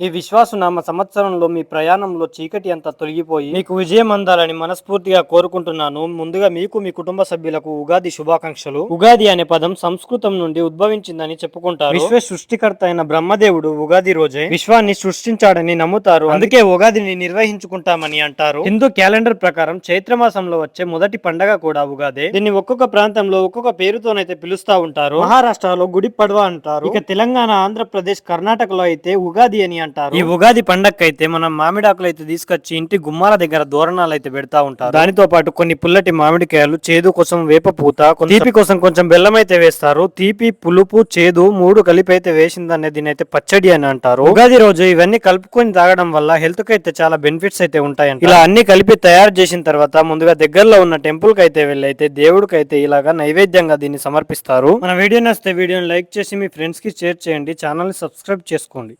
ఈ విశ్వాసనామ సంవత్సరంలో మీ ప్రయాణంలో చీకటి అంతా తొలగిపోయి మీకు విజయం అందాలని మనస్ఫూర్తిగా కోరుకుంటున్నాను. ముందుగా మీకు మీ కుటుంబ సభ్యులకు ఉగాది శుభాకాంక్షలు. ఉగాది అనే పదం సంస్కృతం నుండి ఉద్భవించిందని చెప్పుకుంటారు. విశ్వ సృష్టికర్త అయిన బ్రహ్మదేవుడు ఉగాది రోజే విశ్వాన్ని సృష్టించాడని నమ్ముతారు. అందుకే ఉగాదిని నిర్వహించుకుంటామని అంటారు. హిందూ క్యాలెండర్ ప్రకారం చైత్రమాసంలో వచ్చే మొదటి పండగ కూడా ఉగాదే. దీన్ని ఒక్కొక్క ప్రాంతంలో ఒక్కొక్క పేరుతోనైతే పిలుస్తా ఉంటారు. మహారాష్ట్రలో గుడి పడవ అంటారు. ఇక తెలంగాణ ఆంధ్రప్రదేశ్ కర్ణాటకలో అయితే ఉగాది అని అంటారు. ఈ ఉగాది పండగ అయితే మనం మామిడాకులు అయితే తీసుకొచ్చి ఇంటి గుమ్మాల దగ్గర దోరణాలు అయితే పెడతా ఉంటారు. దానితో పాటు కొన్ని పుల్లటి మామిడికాయలు చేదు కోసం వేప పూత తీపి కోసం కొంచెం బెల్లం అయితే వేస్తారు. తీపి పులుపు చేదు మూడు కలిపి అయితే వేసిందనే దీని అయితే పచ్చడి అని అంటారు. ఉగాది రోజు ఇవన్నీ కలుపుకొని తాగడం వల్ల హెల్త్కి అయితే చాలా బెనిఫిట్స్ అయితే ఉంటాయంట. ఇలా అన్ని కలిపి తయారు చేసిన తర్వాత ముందుగా దగ్గరలో ఉన్న టెంపుల్కి అయితే వెళ్ళి అయితే దేవుడికి అయితే ఇలాగా నైవేద్యంగా దీన్ని సమర్పిస్తారు. మన వీడియో నచ్చితే వీడియోని లైక్ చేసి మీ ఫ్రెండ్స్కి షేర్ చేయండి. ఛానల్ని సబ్స్క్రైబ్ చేసుకోండి.